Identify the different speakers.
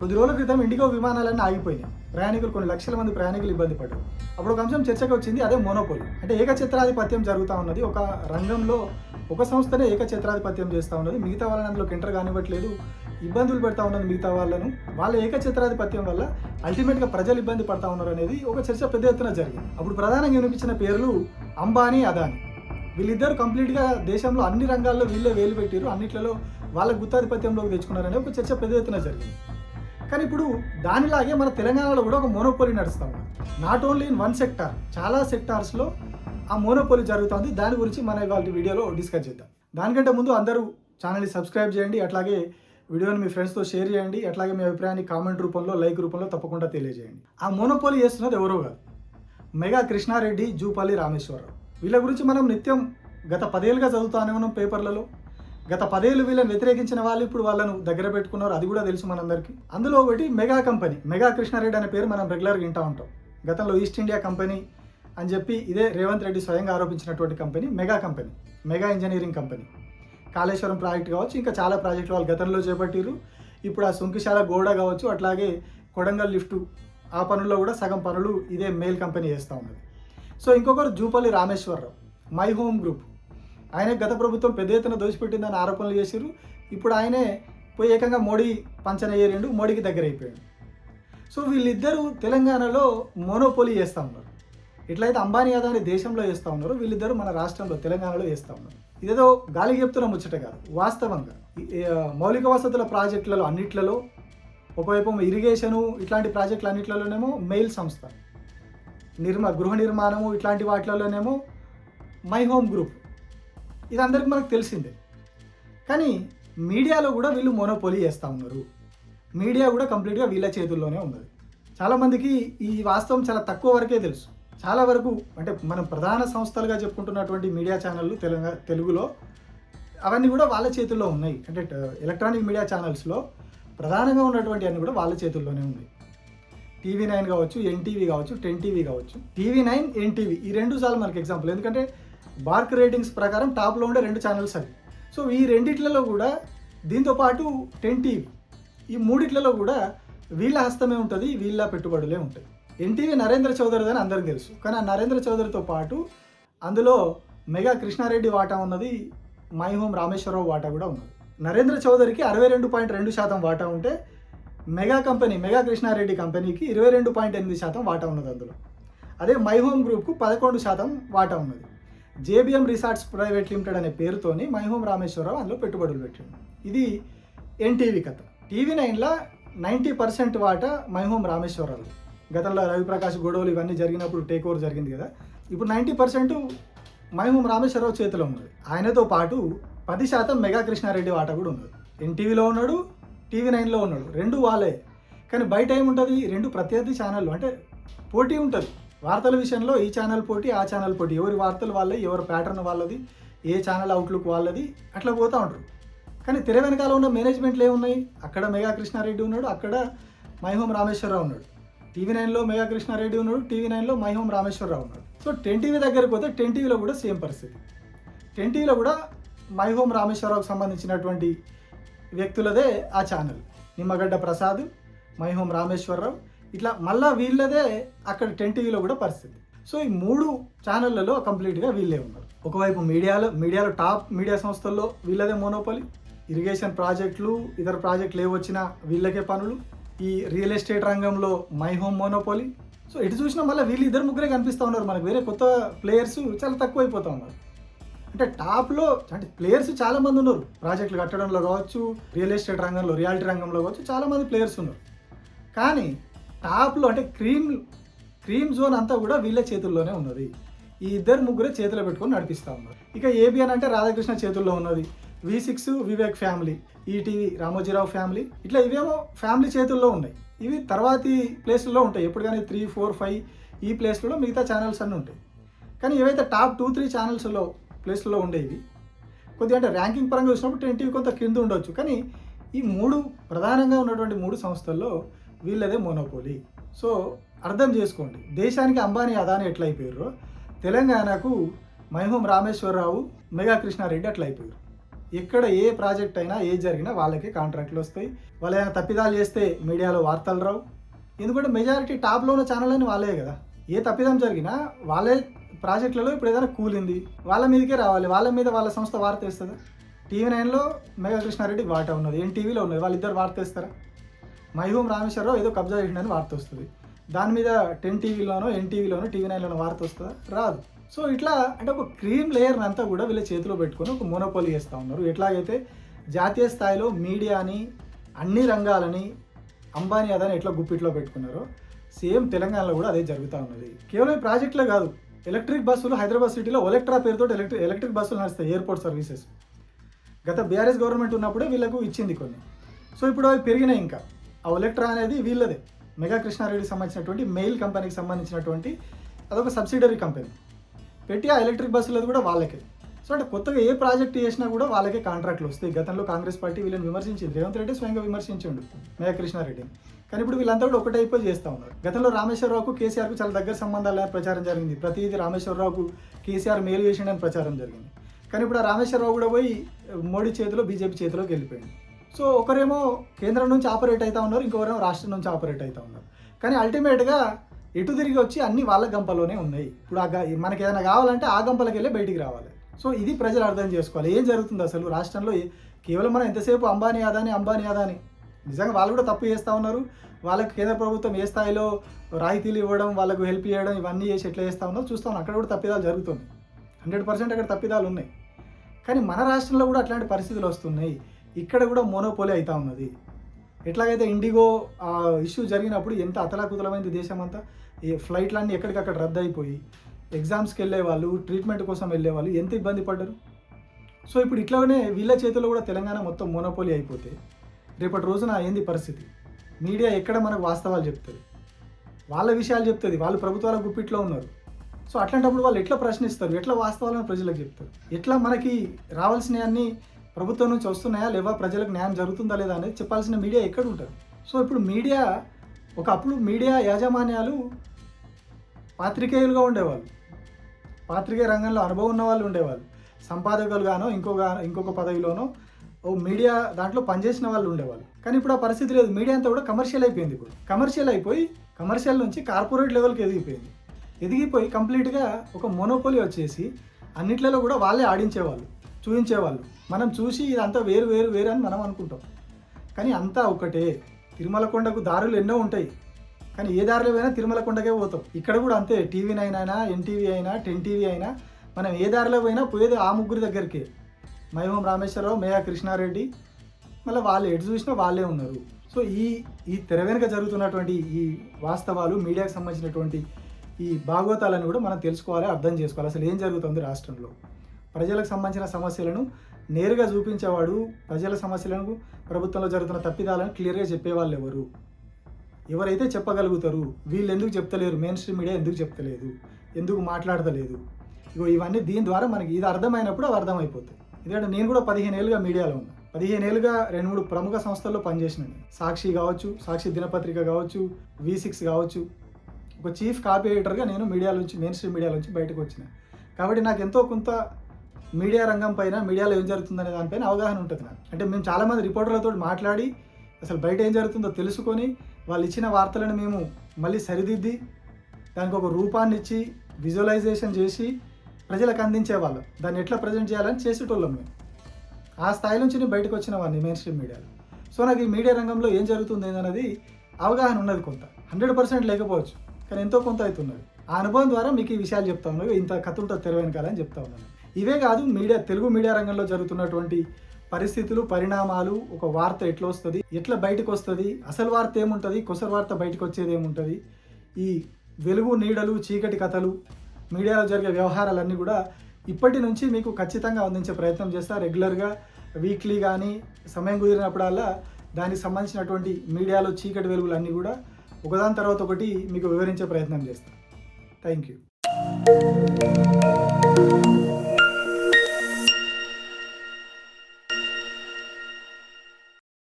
Speaker 1: కొద్ది రోజుల క్రితం ఇండిగో విమానాలన్నీ ఆగిపోయినాయి. ప్రయాణికులు కొన్ని లక్షల మంది ప్రయాణికులు ఇబ్బంది పడ్డారు. అప్పుడు ఒక అంశం చర్చకు వచ్చింది అదే మోనోపోలి. అంటే ఏకఛత్రాధిపత్యం జరుగుతూ ఉన్నది. ఒక రంగంలో ఒక సంస్థనే ఏకఛత్రాధిపత్యం చేస్తూ ఉన్నది. మిగతా వాళ్ళని అందులోకి ఎంటర్ కానివ్వట్లేదు. ఇబ్బందులు పెడతా ఉన్నది మిగతా వాళ్ళను. వాళ్ళ ఏకఛత్రాధిపత్యం వల్ల అల్టిమేట్గా ప్రజలు ఇబ్బంది పడతా ఉన్నారు అనేది ఒక చర్చ పెద్ద ఎత్తున జరిగింది. అప్పుడు ప్రధానంగా వినిపించిన పేర్లు అంబానీ అదానీ. వీళ్ళిద్దరు కంప్లీట్గా దేశంలో అన్ని రంగాల్లో వీళ్ళే వేలు పెట్టారు అన్నిట్లలో వాళ్ళ గుత్తాధిపత్యంలోకి తెచ్చుకున్నారనే ఒక చర్చ పెద్ద ఎత్తున జరిగింది. కానీ ఇప్పుడు దానిలాగే మన తెలంగాణలో కూడా ఒక మోనోపోలీ నడుస్తాం not only in one sector చాలా సెక్టార్స్లో ఆ మోనోపోలీ జరుగుతుంది. దాని గురించి మన ఇవాళ వీడియోలో డిస్కస్ చేద్దాం. దానికంటే ముందు అందరూ ఛానల్ని సబ్స్క్రైబ్ చేయండి. అట్లాగే వీడియోని మీ ఫ్రెండ్స్తో షేర్ చేయండి. అట్లాగే మీ అభిప్రాయాన్ని కామెంట్ రూపంలో లైక్ రూపంలో తప్పకుండా తెలియజేయండి. ఆ మోనోపోలీ చేస్తున్నది ఎవరో కాదు. మెగా కృష్ణారెడ్డి జూపల్లి రామేశ్వరరావు. వీళ్ళ గురించి మనం నిత్యం గత పదేళ్ళుగా చదువుతానే ఉన్నాం పేపర్లలో గత పదేళ్ళు వీళ్ళని వ్యతిరేకించిన వాళ్ళు ఇప్పుడు వాళ్ళను దగ్గర పెట్టుకున్నారు అది కూడా తెలుసు మనందరికీ. అందులో ఒకటి మెగా కంపెనీ మెగా కృష్ణారెడ్డి అనే పేరు మనం రెగ్యులర్గా వింటూ ఉంటాం. గతంలో ఈస్ట్ ఇండియా కంపెనీ అని చెప్పి ఇదే రేవంత్ రెడ్డి స్వయంగా ఆరోపించినటువంటి company Mega company Mega engineering company. Kaleshwaram project కావచ్చు ఇంకా చాలా ప్రాజెక్టులు వాళ్ళు గతంలో చేపట్టిరు ఇప్పుడు ఆ సుంకిశాల గోడ కావచ్చు అట్లాగే కొడంగల్ లిఫ్ట్ ఆ పనుల్లో కూడా సగం పనులు ఇదే మెయిల్ కంపెనీ చేస్తూ ఉన్నది. సో ఇంకొకరు Jupally Rameshwar Rao My Home Group. ఆయన గత ప్రభుత్వం పెద్ద ఎత్తున దోచిపెట్టిందని ఆరోపణలు చేశారు ఇప్పుడు ఆయనే పోయి ఏకంగా మోడీ పంచన ఏరిండు మోడీకి దగ్గర అయిపోయాడు సో వీళ్ళిద్దరూ తెలంగాణలో మోనోపోలీ చేస్తూ ఉన్నారు. ఎట్లయితే అంబానీ అదాని దేశంలో చేస్తూ ఉన్నారు వీళ్ళిద్దరూ మన రాష్ట్రంలో తెలంగాణలో చేస్తూ ఉన్నారు. ఇదేదో గాలి చెప్తున్న ముచ్చట కాదు వాస్తవంగా. మౌలిక వసతుల ప్రాజెక్టులలో అన్నిట్లలో ఒకవైపు ఇరిగేషను ఇట్లాంటి ప్రాజెక్టులు అన్నిట్లలోనేమో మెయిల్ సంస్థ నిర్మ గృహ నిర్మాణము ఇట్లాంటి వాటిలలోనేమో మై హోమ్ గ్రూప్. ఇది అందరికీ మనకు తెలిసిందే. కానీ మీడియాలో కూడా వీళ్ళు మోనోపోలీ చేస్తూ ఉన్నారు. మీడియా కూడా కంప్లీట్గా వీళ్ళ చేతుల్లోనే ఉన్నది. చాలామందికి ఈ వాస్తవం చాలా తక్కువ వరకే తెలుసు. చాలా వరకు అంటే మనం ప్రధాన సంస్థలుగా చెప్పుకుంటున్నటువంటి మీడియా ఛానళ్ళు తెలంగాణ తెలుగులో అవన్నీ కూడా వాళ్ళ చేతుల్లో ఉన్నాయి. అంటే ఎలక్ట్రానిక్ మీడియా ఛానల్స్లో ప్రధానంగా ఉన్నటువంటి అన్ని కూడా వాళ్ళ చేతుల్లోనే ఉన్నాయి. టీవీ నైన్ కావచ్చు ఎన్టీవీ కావచ్చు టెన్ టీవీ కావచ్చు. టీవీ నైన్ ఎన్టీవీ ఈ రెండు సార్లు మనకి ఎగ్జాంపుల్. ఎందుకంటే బార్క్ రేటింగ్స్ ప్రకారం టాప్లో ఉండే రెండు ఛానల్స్ అవి. సో ఈ రెండిట్లలో కూడా దీంతో పాటు టెన్ టీవీ ఈ మూడిట్లలో కూడా వీళ్ళ హస్తమే ఉంటుంది వీళ్ళ పెట్టుబడులే ఉంటాయి. ఎన్టీవీ నరేంద్ర చౌదరి అని అందరికీ తెలుసు. కానీ ఆ నరేంద్ర చౌదరితో పాటు అందులో మెగా కృష్ణారెడ్డి వాటా ఉన్నది మై హోమ్ రామేశ్వరరావు వాటా కూడా ఉన్నది. నరేంద్ర చౌదరికి అరవై రెండు పాయింట్ రెండు శాతం వాటా ఉంటే మెగా కంపెనీ మెగా కృష్ణారెడ్డి కంపెనీకి ఇరవై రెండు పాయింట్ ఎనిమిది శాతం వాటా ఉన్నది అందులో. అదే మై హోమ్ గ్రూప్కు పదకొండు శాతం వాటా ఉన్నది. జేబిఎం రిసార్ట్స్ ప్రైవేట్ లిమిటెడ్ అనే పేరుతోని మైహోమ్ రామేశ్వరరావు అందులో పెట్టుబడులు పెట్టిండు. ఇది ఎన్టీవీ కథ. టీవీ నైన్లో నైంటీ పర్సెంట్ వాటా మైహోమ్ రామేశ్వరరావు. గతంలో రవిప్రకాష్ గొడవలు ఇవన్నీ జరిగినప్పుడు టేక్ ఓవర్ జరిగింది కదా. ఇప్పుడు నైంటీ పర్సెంట్ మైహోమ్ రామేశ్వరరావు చేతిలో ఉన్నది. ఆయనతో పాటు పది శాతం మెగా కృష్ణారెడ్డి వాటా కూడా ఉన్నది. ఎన్టీవీలో ఉన్నాడు టీవీ నైన్లో ఉన్నాడు. రెండు వాళ్ళే. కానీ బయట ఏముంటుంది? రెండు ప్రత్యర్థి ఛానళ్ళు. అంటే పోటీ ఉంటుంది. వార్తల విషయంలో ఈ ఛానల్ పోటీ ఆ ఛానల్ పోటీ. ఎవరి వార్తలు వాళ్ళది ఎవరి ప్యాటర్న్ వాళ్ళది ఏ ఛానల్ అవుట్లుక్ వాళ్ళది అట్లా పోతూ ఉంటారు కానీ తెర వెనకాల ఉన్న మేనేజ్మెంట్లు ఏమున్నాయి? అక్కడ మెగా కృష్ణారెడ్డి ఉన్నాడు అక్కడ మైహోం రామేశ్వరరావు ఉన్నాడు. టీవీ నైన్లో మెగా కృష్ణారెడ్డి ఉన్నాడు టీవీ నైన్లో మైహోం రామేశ్వరరావు ఉన్నాడు. సో టెన్ టీవీ దగ్గరికి పోతే టెన్ టీవీలో కూడా సేమ్ పరిస్థితి. టెన్ టీవీలో కూడా మైహోం రామేశ్వరరావుకు సంబంధించినటువంటి వ్యక్తులదే ఆ channel. Nimmagadda Prasad My Home Rameshwar Rao ఇట్లా మళ్ళా వీళ్ళదే అక్కడ టెన్ టీవీలో కూడా పరిస్థితి. సో ఈ మూడు ఛానళ్ళలో కంప్లీట్గా వీళ్ళే ఉన్నారు. ఒకవైపు మీడియాలో మీడియాలో టాప్ మీడియా సంస్థల్లో వీళ్ళదే మోనోపలి. ఇరిగేషన్ ప్రాజెక్టులు ఇతర ప్రాజెక్టులు ఏ వచ్చినా వీళ్ళకే పనులు. ఈ రియల్ ఎస్టేట్ రంగంలో మై హోమ్ మోనోపోలి. సో ఎటు చూసినా మళ్ళీ వీళ్ళు ఇద్దరు ముగ్గురే కనిపిస్తూ ఉన్నారు మనకు. వేరే కొత్త ప్లేయర్స్ చాలా తక్కువ అయిపోతూ ఉన్నారు. అంటే టాప్లో అంటే ప్లేయర్స్ చాలామంది ఉన్నారు. ప్రాజెక్టులు కట్టడంలో కావచ్చు రియల్ ఎస్టేట్ రంగంలో రియాలిటీ రంగంలో కావచ్చు చాలామంది ప్లేయర్స్ ఉన్నారు. కానీ టాప్లో అంటే క్రీమ్ క్రీమ్ జోన్ అంతా కూడా వీళ్ళ చేతుల్లోనే ఉన్నది. ఈ ఇద్దరు ముగ్గురే చేతిలో పెట్టుకొని నడిపిస్తూ ఉన్నారు. ఇక ఏబిఎన్ అంటే రాధాకృష్ణ చేతుల్లో ఉన్నది. V six Vivek family ETV Ramoji Rao family. ఇట్లా ఇవేమో ఫ్యామిలీ చేతుల్లో ఉన్నాయి. ఇవి తర్వాతి ప్లేస్లలో ఉంటాయి. ఎప్పుడు కానీ త్రీ ఫోర్ ఫైవ్ ఈ ప్లేస్లలో మిగతా ఛానల్స్ అన్నీ ఉంటాయి. కానీ ఏవైతే టాప్ టూ త్రీ ఛానల్స్లో ప్లేస్లలో ఉండేవి కొద్దిగా అంటే ర్యాంకింగ్ పరంగా చూసినప్పుడు టెన్ టీవీ కొంత కింద ఉండొచ్చు. కానీ ఈ మూడు ప్రధానంగా ఉన్నటువంటి మూడు సంస్థల్లో వీళ్ళదే మోనోపోలీ. సో అర్థం చేసుకోండి. దేశానికి అంబానీ అదాని ఎట్లా తెలంగాణకు మైహోం రామేశ్వరరావు మెగా కృష్ణారెడ్డి అయిపోయారు ఎక్కడ ఏ ప్రాజెక్ట్ అయినా ఏ జరిగినా వాళ్ళకే కాంట్రాక్ట్లు వస్తాయి. వాళ్ళు ఏమైనా తప్పిదాలు చేస్తే మీడియాలో వార్తలు రావు. ఎందుకంటే మెజారిటీ టాప్లో ఉన్న ఛానల్ అని వాళ్ళే కదా. ఏ తప్పిదం జరిగినా వాళ్ళే ప్రాజెక్టులలో ఇప్పుడు ఏదైనా కూలింది. వాళ్ళ మీదకే రావాలి. వాళ్ళ మీద వాళ్ళ సంస్థ వార్త వేస్తుందా? టీవీ నైన్లో మెగా కృష్ణారెడ్డికి వాటా ఉన్నది. ఎన్టీవీలో ఉన్నది. వాళ్ళిద్దరు వార్త వేస్తారా? మైహూం రామేశ్వరరావు ఏదో కబ్జా చేసిండని వార్త వస్తుంది. దాని మీద టెన్ టీవీలోనో ఎన్టీవీలోనో టీవీ నైన్లోనో వార్త వస్తుందా? రాదు. సో ఇట్లా అంటే ఒక క్రీమ్ లేయర్ అంతా కూడా వీళ్ళ చేతిలో పెట్టుకొని ఒక మోనోపోలి చేస్తూ ఉన్నారు. ఎట్లాగైతే జాతీయ స్థాయిలో మీడియాని అన్ని రంగాలని అంబానీ అదని ఎట్లా గుప్పిట్లో పెట్టుకున్నారో సేమ్ తెలంగాణలో కూడా అదే జరుగుతూ ఉన్నది. కేవలం ప్రాజెక్టులే కాదు. ఎలక్ట్రిక్ బస్సులు హైదరాబాద్ సిటీలో ఒలెక్ట్రా పేరుతో ఎలక్ట్రిక్ ఎలక్ట్రిక్ బస్సులు నడుస్తాయి ఎయిర్పోర్ట్ సర్వీసెస్. గత బీఆర్ఎస్ గవర్నమెంట్ ఉన్నప్పుడే వీళ్ళకు ఇచ్చింది కొన్ని. సో ఇప్పుడు అవి పెరిగినాయి ఇంకా. ఆ ఒలెక్ట్రా అనేది వీళ్ళదే. మెగా కృష్ణారెడ్డికి సంబంధించినటువంటి మెయిల్ కంపెనీకి సంబంధించినటువంటి అదొక సబ్సిడరీ కంపెనీ పెట్టి ఆ ఎలక్ట్రిక్ బస్సులది కూడా వాళ్ళకే. సో అంటే కొత్తగా ఏ ప్రాజెక్ట్ చేసినా కూడా వాళ్ళకే కాంట్రాక్ట్లు వస్తాయి. గతంలో కాంగ్రెస్ పార్టీ వీళ్ళని విమర్శించింది. రేవంత్ రెడ్డి స్వయంగా విమర్శించిండు మేఘ కృష్ణారెడ్డిని. కానీ ఇప్పుడు వీళ్ళంతా కూడా ఒకటే అయిపోయి చేస్తూ ఉన్నారు. గతంలో రామేశ్వరరావుకు కేసీఆర్కు చాలా దగ్గర సంబంధాలు ప్రచారం జరిగింది. ప్రతిదీ రామేశ్వరరావుకు కేసీఆర్ మేలు చేసిండని ప్రచారం జరిగింది. కానీ ఇప్పుడు ఆ రామేశ్వరరావు కూడా పోయి మోడీ చేతిలో బీజేపీ చేతిలోకి వెళ్ళిపోయింది. సో ఒకరేమో కేంద్రం నుంచి ఆపరేట్ అవుతూ ఉన్నారు ఇంకొకరేమో రాష్ట్రం నుంచి ఆపరేట్ అవుతూ ఉన్నారు. కానీ అల్టిమేట్గా ఎటు తిరిగి వచ్చి అన్ని వాళ్ళ గంపలోనే ఉన్నాయి. ఇప్పుడు ఆ మనకి ఏదైనా కావాలంటే ఆ గంపలకి వెళ్ళి బయటికి రావాలి. సో ఇది ప్రజలు అర్థం చేసుకోవాలి. ఏం జరుగుతుంది అసలు? రాష్ట్రంలో ఏ- కేవలం మనం ఎంతసేపు అంబానీ అదాని అంబానీ అదాని నిజంగా వాళ్ళు కూడా తప్పు చేస్తూ ఉన్నారు. వాళ్ళకి కేంద్ర ప్రభుత్వం ఏ స్థాయిలో రాయితీలు ఇవ్వడం వాళ్ళకు హెల్ప్ చేయడం ఇవన్నీ చేసి ఎట్లా చేస్తూ ఉన్నారో చూస్తాం అక్కడ కూడా తప్పిదాలు జరుగుతుంది హండ్రెడ్ పర్సెంట్ అక్కడ తప్పిదాలు ఉన్నాయి. కానీ మన రాష్ట్రంలో కూడా అట్లాంటి పరిస్థితులు వస్తున్నాయి. ఇక్కడ కూడా మోనోపోలీ అవుతా ఉన్నది. ఎట్లాగైతే ఇండిగో ఆ ఇష్యూ జరిగినప్పుడు ఎంత అతలాకుతలమైంది దేశం అంతా ఈ ఫ్లైట్లన్నీ ఎక్కడికక్కడ రద్దు అయిపోయి ఎగ్జామ్స్కి వెళ్ళే వాళ్ళు ట్రీట్మెంట్ కోసం వెళ్ళే వాళ్ళు ఎంత ఇబ్బంది పడ్డారు? సో ఇప్పుడు ఇట్లానే వీళ్ళ చేతిలో కూడా తెలంగాణ మొత్తం మోనోపోలీ అయిపోతే రేపటి రోజున ఏంది పరిస్థితి? మీడియా ఎక్కడ మనకు వాస్తవాలు చెప్తుంది? వాళ్ళ విషయాలు చెప్తుంది వాళ్ళు ప్రభుత్వాల గుప్పిట్లో ఉన్నారు. సో అట్లాంటప్పుడు వాళ్ళు ఎట్లా ప్రశ్నిస్తారు? ఎట్లా వాస్తవాలను ప్రజలకు చెప్తారు? ఎట్లా మనకి రావాల్సినవన్నీ ప్రభుత్వం నుంచి వస్తున్నాయా లేవా? ప్రజలకు న్యాయం జరుగుతుందా లేదా అనేది చెప్పాల్సిన మీడియా ఎక్కడ ఉంటుంది? సో ఇప్పుడు మీడియా ఒకప్పుడు మీడియా యాజమాన్యాలు పాత్రికేయులుగా ఉండేవాళ్ళు. పాత్రికేయ రంగంలో అనుభవం ఉన్న వాళ్ళు ఉండేవాళ్ళు. సంపాదకులుగానో ఇంకొక ఇంకొక పదవిలోనో ఓ మీడియా దాంట్లో పనిచేసిన వాళ్ళు ఉండేవాళ్ళు. కానీ ఇప్పుడు ఆ పరిస్థితి లేదు. మీడియా అంతా కూడా కమర్షియల్ అయిపోయింది ఇప్పుడు. కమర్షియల్ అయిపోయి కమర్షియల్ నుంచి కార్పొరేట్ లెవెల్కి ఎదిగిపోయింది. ఎదిగిపోయి కంప్లీట్గా ఒక మోనోపోలి వచ్చేసి అన్నిట్లలో కూడా వాళ్ళే ఆడించేవాళ్ళు. చూపించేవాళ్ళు. మనం చూసి ఇదంతా వేరు వేరు వేరు అని మనం అనుకుంటాం. కానీ అంతా ఒకటే. తిరుమల కొండకు దారులు ఎన్నో ఉంటాయి. కానీ ఏ దారిలో పోయినా తిరుమల కొండకే పోతాం. ఇక్కడ కూడా అంతే. టీవీ నైన్ అయినా ఎన్టీవీ అయినా టెన్ టీవీ అయినా మనం ఏ దారిలో పోయినా పోయేది ఆ ముగ్గురి దగ్గరికి. మహిమం రామేశ్వరరావు మేయా కృష్ణారెడ్డి. మళ్ళీ వాళ్ళు ఎటు చూసినా వాళ్ళే ఉన్నారు. సో ఈ ఈ తెర వెనుక జరుగుతున్నటువంటి ఈ వాస్తవాలు మీడియాకు సంబంధించినటువంటి ఈ భాగవతాలను కూడా మనం తెలుసుకోవాలి అర్థం చేసుకోవాలి. అసలు ఏం జరుగుతుంది రాష్ట్రంలో? ప్రజలకు సంబంధించిన సమస్యలను నేరుగా చూపించేవాడు ప్రజల సమస్యలను ప్రభుత్వంలో జరుగుతున్న తప్పిదాలను క్లియర్గా చెప్పేవాళ్ళు ఎవరు? ఎవరైతే చెప్పగలుగుతారు వీళ్ళు ఎందుకు చెప్తలేరు? మెయిన్ స్ట్రీమ్ మీడియా ఎందుకు చెప్తలేదు? ఎందుకు మాట్లాడతలేదు? ఇగో ఇవన్నీ దీని ద్వారా మనకి ఇది అర్థమైనప్పుడు అవి అర్థమైపోతాయి. ఎందుకంటే నేను కూడా పదిహేను ఏళ్ళుగా మీడియాలో ఉన్నా. పదిహేను ఏళ్ళుగా రెండు మూడు ప్రముఖ సంస్థల్లో పనిచేసినాను సాక్షి కావచ్చు సాక్షి దినపత్రిక కావచ్చు వి సిక్స్ కావచ్చు. ఒక చీఫ్ కాపీ ఎడిటర్గా నేను మీడియా నుంచి మెయిన్ స్ట్రీమ్ మీడియా నుంచి బయటకు వచ్చిన. కాబట్టి నాకు ఎంతో కొంత మీడియా రంగం పైన మీడియాలో ఏం జరుగుతుందనే దానిపైన అవగాహన ఉంటుంది నాకు. అంటే మేము చాలామంది రిపోర్టర్లతో మాట్లాడి అసలు బయట ఏం జరుగుతుందో తెలుసుకొని వాళ్ళు ఇచ్చిన వార్తలను మేము మళ్ళీ సరిదిద్ది దానికి ఒక రూపాన్ని ఇచ్చి విజువలైజేషన్ చేసి ప్రజలకు అందించేవాళ్ళం. దాన్ని ఎట్లా ప్రజెంట్ చేయాలని చేసేటోళ్ళం మేము. ఆ స్థాయి నుంచి నేను బయటకు వచ్చిన వాడిని మెయిన్ స్ట్రీమ్ మీడియాలో సో నాకు ఈ మీడియా రంగంలో ఏం జరుగుతుంది అనేది అవగాహన ఉన్నది కొంత. హండ్రెడ్ పర్సెంట్ లేకపోవచ్చు కానీ ఎంతో కొంత అవుతున్నది. ఆ అనుభవం ద్వారా మీకు ఈ విషయాలు చెప్తా ఉన్నాను. ఇంత కథ ఉంటుంది తెరవెనకాలని చెప్తా ఉన్నాను. ఇవే కాదు మీడియా తెలుగు మీడియా రంగంలో జరుగుతున్నటువంటి పరిస్థితులు పరిణామాలు ఒక వార్త ఎట్లా వస్తుంది ఎట్లా బయటకు వస్తుంది అసలు వార్త ఏముంటుంది కొసరు వార్త బయటకు వచ్చేది ఏముంటుంది ఈ వెలుగు నీడలు చీకటి కథలు మీడియాలో జరిగే వ్యవహారాలన్నీ కూడా ఇప్పటి నుంచి మీకు ఖచ్చితంగా అందించే ప్రయత్నం చేస్తా. రెగ్యులర్గా వీక్లీ కానీ సమయం కుదిరినప్పుడల్లా దానికి సంబంధించినటువంటి మీడియాలో చీకటి వెలుగులు అన్నీ కూడా ఒకదాని తర్వాత ఒకటి మీకు వివరించే ప్రయత్నం చేస్తాను థ్యాంక్ యూ.